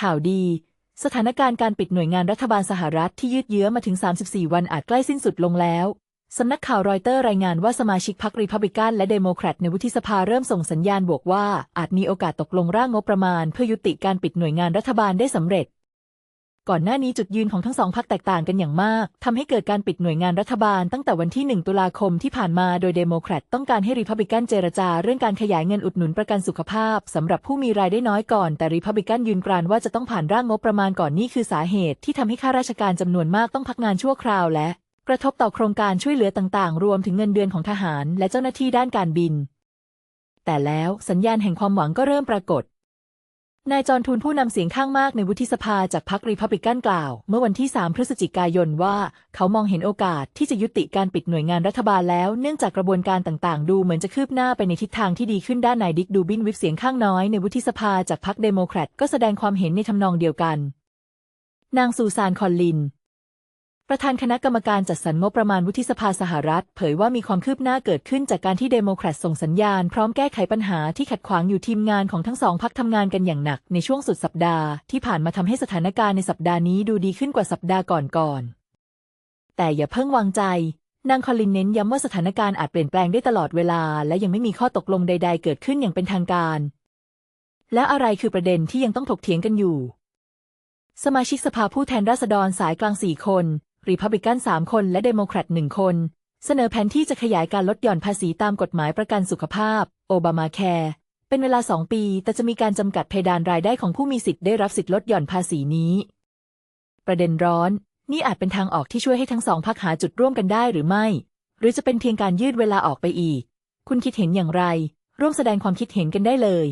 ข่าวดี สถานการณ์การปิดหน่วยงานรัฐบาลสหรัฐที่ยืดเยื้อมาถึง 34 วันอาจใกล้สิ้นสุดลงแล้วสำนักข่าวรอยเตอร์รายงานว่าสมาชิกพรรครีพับลิกันและเดโมแครตในวุฒิสภาเริ่มส่งสัญญาณบวกว่าอาจมีโอกาสตกลงร่างงบประมาณ เพื่อยุติการปิดหน่วยงานรัฐบาลได้สำเร็จ ก่อนหน้านี้จุดยืนของทั้งสองพรรคแตกต่างกันอย่างมากทำให้เกิดการปิดหน่วยงานรัฐบาลตั้งแต่วันที่ 1 ตุลาคมที่ผ่านมาโดยเดโมแครตต้องการให้รีพับลิกันเจรจาเรื่องการขยายเงินอุดหนุนประกันสุขภาพสำหรับผู้มีรายได้น้อยก่อน แต่รีพับลิกันยืนกรานว่าจะต้องผ่านร่างงบประมาณก่อนนี่คือสาเหตุที่ทำให้ข้าราชการจำนวนมากต้องพักงานชั่วคราวและ กระทบต่อโครงการช่วยเหลือต่างๆ รวมถึงเงินเดือนของทหาร และเจ้าหน้าที่ด้านการบิน แต่แล้วสัญญาณแห่งความหวังก็เริ่มปรากฏ นายจอห์นทูนผู้นำเสียงข้างมากในวุฒิสภาจากพรรครีพับลิกันกล่าว เมื่อวันที่ 3 พฤศจิกายนว่า เขามองเห็นโอกาสที่จะยุติการปิดหน่วยงานรัฐบาลแล้ว เนื่องจากกระบวนการต่างๆ ดูเหมือนจะคืบหน้าไปในทิศทางที่ดีขึ้นด้านนายดิกดูบินวิปเสียงข้างน้อยในวุฒิสภาจากพรรคเดโมแครตก็แสดงความเห็นในทำนองเดียวกัน นางซูซานคอนลิน ประธานคณะกรรมการจัดสรรงบประมาณวุฒิสภาสหรัฐ เผยว่ามีความคืบหน้าเกิดขึ้นจากการที่เดโมแครตส่งสัญญาณ พร้อมแก้ไขปัญหาที่ขัดขวางอยู่ทีมงานของทั้งสองพักทำงานกันอย่างหนักในช่วงสุดสัปดาห์ที่ผ่านมาทำให้สถานการณ์ในสัปดาห์นี้ดูดีขึ้นกว่าสัปดาห์ก่อนๆแต่อย่าเพิ่งวางใจ นางคอลินเน้นย้ำว่าสถานการณ์อาจเปลี่ยนแปลงได้ตลอดเวลา และยังไม่มีข้อตกลงใด ๆ เกิดขึ้นอย่างเป็นทางการ แล้วอะไรคือประเด็นที่ยังต้องถกเถียงกันอยู่ สมาชิกสภาผู้แทนราษฎรสายกลางสี่คน รีพับลิกันสามคนและเดโมแครตหนึ่งคน เสนอแผนที่จะขยายการลดหย่อนภาษีตามกฎหมายประกันสุขภาพ โอบามาแคร์ เป็นเวลาสองปี แต่จะมีการจำกัดเพดานรายได้ของผู้มีสิทธิ์ได้รับสิทธิ์ลดหย่อนภาษีนี้ ประเด็นร้อน นี่อาจเป็นทางออกที่ช่วยให้ทั้งสองพักหาจุดร่วมกันได้หรือไม่ หรือจะเป็นเพียงการยืดเวลาออกไปอีก คุณคิดเห็นอย่างไร ร่วมแสดงความคิดเห็นกันได้เลย